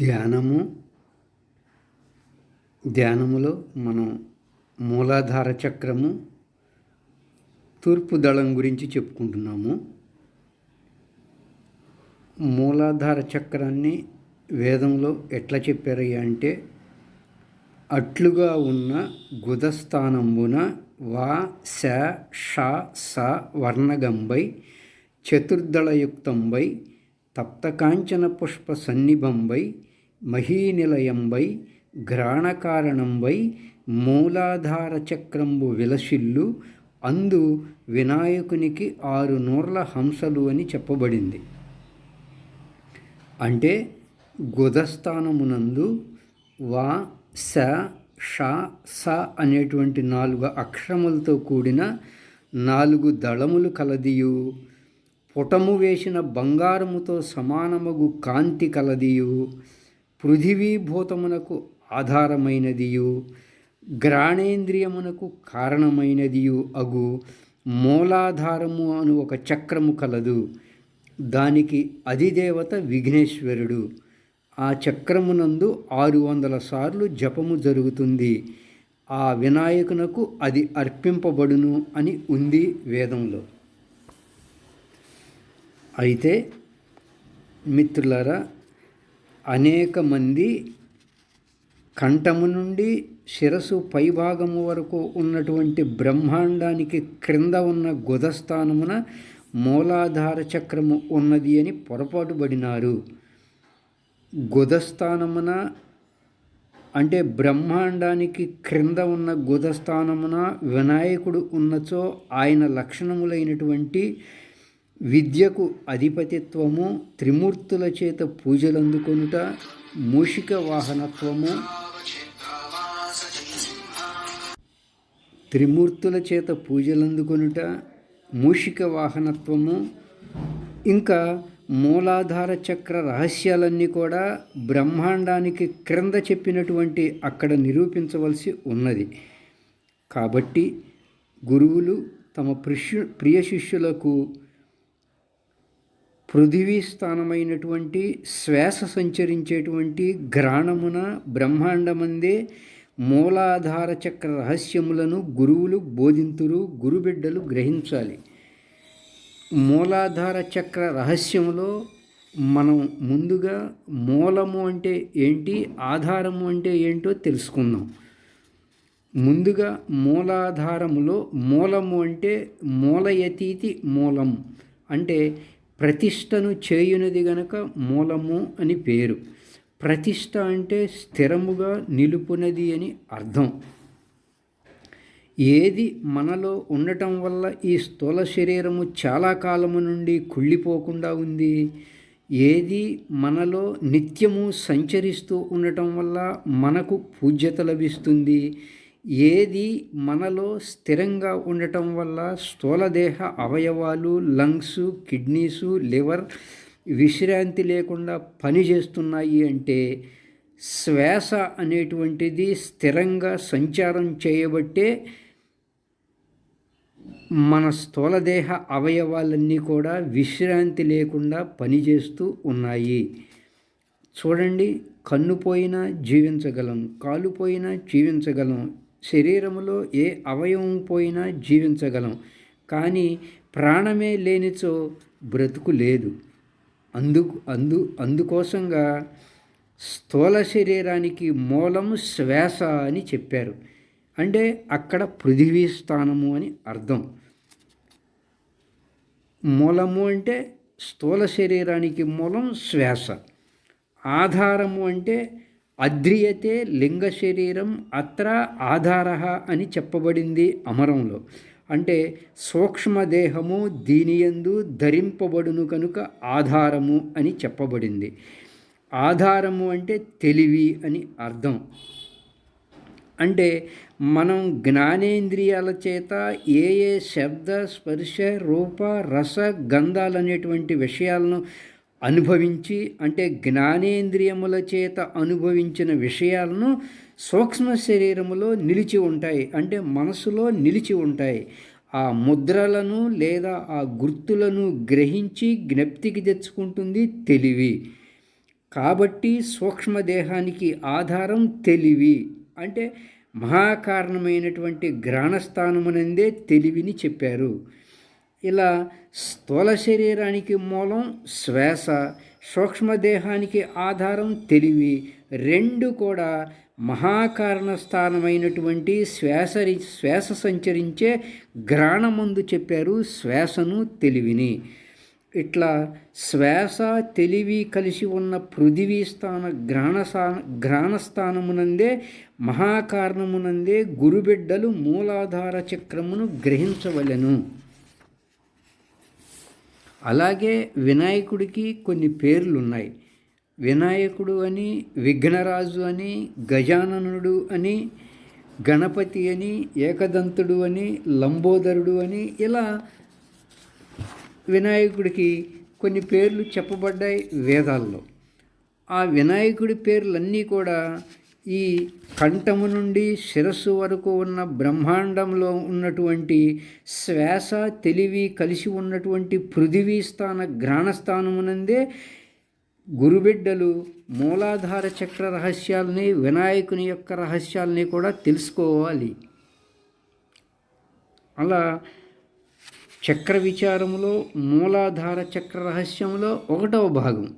ధ్యానము ధ్యానములో మనం మూలాధార చక్రము తూర్పు దళం గురించి చెప్పుకుంటున్నాము. మూలాధార చక్రాన్ని వేదంలో ఎట్లా చెప్పారయ్యా అంటే అట్లుగా ఉన్న గుదస్థానంబున వా శ ష స వర్ణగంబై చతుర్దళయుక్తంబై తప్తకాంచన పుష్ప సన్నిభంబై మహీనిలయంబై ఘ్రాణకారణంబై మూలాధార చక్రంబు విలసిల్లు అందు వినాయకునికి ఆరు నూర్ల హంసలు అని చెప్పబడింది. అంటే గుదస్థానమునందు వా స ష స అనేటువంటి నాలుగు అక్షరములతో కూడిన నాలుగు దళములు కలదియు. పుటము వేసిన బంగారముతో సమానమగు కాంతి కలదియు. పృథివీభూతమునకు ఆధారమైనదియు గ్రాణేంద్రియమునకు కారణమైనదియు అగు మూలాధారము అను ఒక చక్రము కలదు. దానికి అధిదేవత విఘ్నేశ్వరుడు. ఆ చక్రమునందు ఆరు వందల సార్లు జపము జరుగుతుంది. ఆ వినాయకునకు అది అర్పింపబడును అని ఉంది వేదంలో. అయితే మిత్రులారా అనేక మంది కంఠము నుండి శిరసు పైభాగము వరకు ఉన్నటువంటి బ్రహ్మాండానికి క్రింద ఉన్న గుధస్థానమున మూలాధార చక్రము ఉన్నది అని పొరపాటు పడినారు. అంటే బ్రహ్మాండానికి క్రింద ఉన్న గుధస్థానమున వినాయకుడు ఉన్నచో ఆయన లక్షణములైనటువంటి విద్యకు అధిపతిత్వము త్రిమూర్తుల చేత పూజలందుకొనుట మూషిక వాహనత్వము. త్రిమూర్తుల చేత పూజలందుకొనుట మూషిక వాహనత్వము. ఇంకా మూలాధార చక్ర రహస్యాలన్నీ కూడా బ్రహ్మాండానికి క్రింద చెప్పినటువంటి అక్కడ నిరూపించవలసి ఉన్నది. కాబట్టి గురువులు తమ ప్రిష్యు ప్రియ శిష్యులకు పృథివీ స్థానమైనటువంటి శ్వాస సంచరించేటువంటి గ్రాణమున బ్రహ్మాండమందే మూలాధార చక్ర రహస్యములను గురువులు బోధింతురు గురుబిడ్డలు గ్రహించాలి. మూలాధార చక్ర రహస్యములో మనం ముందుగా మూలము అంటే ఏంటి ఆధారము అంటే ఏంటో తెలుసుకుందాం. ముందుగా మూలాధారములో మూలము అంటే మూలయతీతి మూలం అంటే ప్రతిష్టను చేయునది గనక మూలము అని పేరు. ప్రతిష్ట అంటే స్థిరముగా నిలుపునది అని అర్థం. ఏది మనలో ఉండటం వల్ల ఈ స్థూల శరీరము చాలా కాలము నుండి కుళ్ళిపోకుండా ఉంది? ఏది మనలో నిత్యము సంచరిస్తూ ఉండటం వల్ల మనకు పూజ్యత లభిస్తుంది? ఏది మనలో స్థిరంగా ఉండటం వల్ల స్థూలదేహ అవయవాలు లంగ్స్ కిడ్నీసు లివర్ విశ్రాంతి లేకుండా పనిచేస్తున్నాయి అంటే శ్వాస అనేటువంటిది స్థిరంగా సంచారం చేయబట్టే మన స్థూలదేహ అవయవాలన్నీ కూడా విశ్రాంతి లేకుండా పనిచేస్తూ ఉన్నాయి. చూడండి కన్ను పోయినా జీవించగలం కాలు పోయినా జీవించగలం శరీరములో ఏ అవయవం పోయినా జీవించగలం. కానీ ప్రాణమే లేనిచో బ్రతుకు లేదు. అందుకు అందు అందుకోసంగా స్థూల శరీరానికి మూలము శ్వాస అని చెప్పారు. అంటే అక్కడ పృథివీ స్థానము అని అర్థం. మూలము అంటే స్థూల శరీరానికి మూలం శ్వాస. ఆధారము అంటే అద్రియతే లింగ శరీరం అత్ర ఆధార అని చెప్పబడింది అమరంలో. అంటే సూక్ష్మదేహము దీనియందు ధరింపబడును కనుక ఆధారము అని చెప్పబడింది. ఆధారము అంటే తెలివి అని అర్థం. అంటే మనం జ్ఞానేంద్రియాల చేత ఏ ఏ శబ్ద స్పర్శ రూప రస గంధాలు అనేటువంటి విషయాలను అనుభవించి అంటే జ్ఞానేంద్రియముల చేత అనుభవించిన విషయాలను సూక్ష్మ శరీరములో నిలిచి ఉంటాయి అంటే మనసులో నిలిచి ఉంటాయి. ఆ ముద్రలను లేదా ఆ గుర్తులను గ్రహించి జ్ఞప్తికి తెచ్చుకుంటుంది తెలివి. కాబట్టి సూక్ష్మదేహానికి ఆధారం తెలివి అంటే మహాకారణమైనటువంటి గ్రాణస్థానమునందే తెలివిని చెప్పారు. ఇలా స్థూల శరీరానికి మూలం శ్వాస సూక్ష్మదేహానికి ఆధారం తెలివి రెండు కూడా మహాకారణ స్థానమైనటువంటి శ్వాస శ్వాస సంచరించే గ్రాణమందు చెప్పారు శ్వాసను తెలివిని. ఇట్లా శ్వాస తెలివి కలిసి ఉన్న పృథివీ స్థాన గ్రాణస్థా గ్రాణస్థానమునందే మహాకారణమునందే గురుబిడ్డలు మూలాధార చక్రమును గ్రహించవలెను. అలాగే వినాయకుడికి కొన్ని పేర్లు ఉన్నాయి వినాయకుడు అని విఘ్నరాజు అని గజాననుడు అని గణపతి అని ఏకదంతుడు అని లంబోదరుడు అని ఇలా వినాయకుడికి కొన్ని పేర్లు చెప్పబడ్డాయి వేదాల్లో. ఆ వినాయకుడి పేర్లన్నీ కూడా ఈ కంఠము నుండి శిరస్సు వరకు ఉన్న బ్రహ్మాండంలో ఉన్నటువంటి శ్వాస తెలివి కలిసి ఉన్నటువంటి పృథివీ స్థాన గ్రాణస్థానమునందే గురుబిడ్డలు మూలాధార చక్ర రహస్యాలని వినాయకుని యొక్క రహస్యాలని కూడా తెలుసుకోవాలి. అలా చక్ర విచారములో మూలాధార చక్ర రహస్యంలో ఒకటవ భాగం.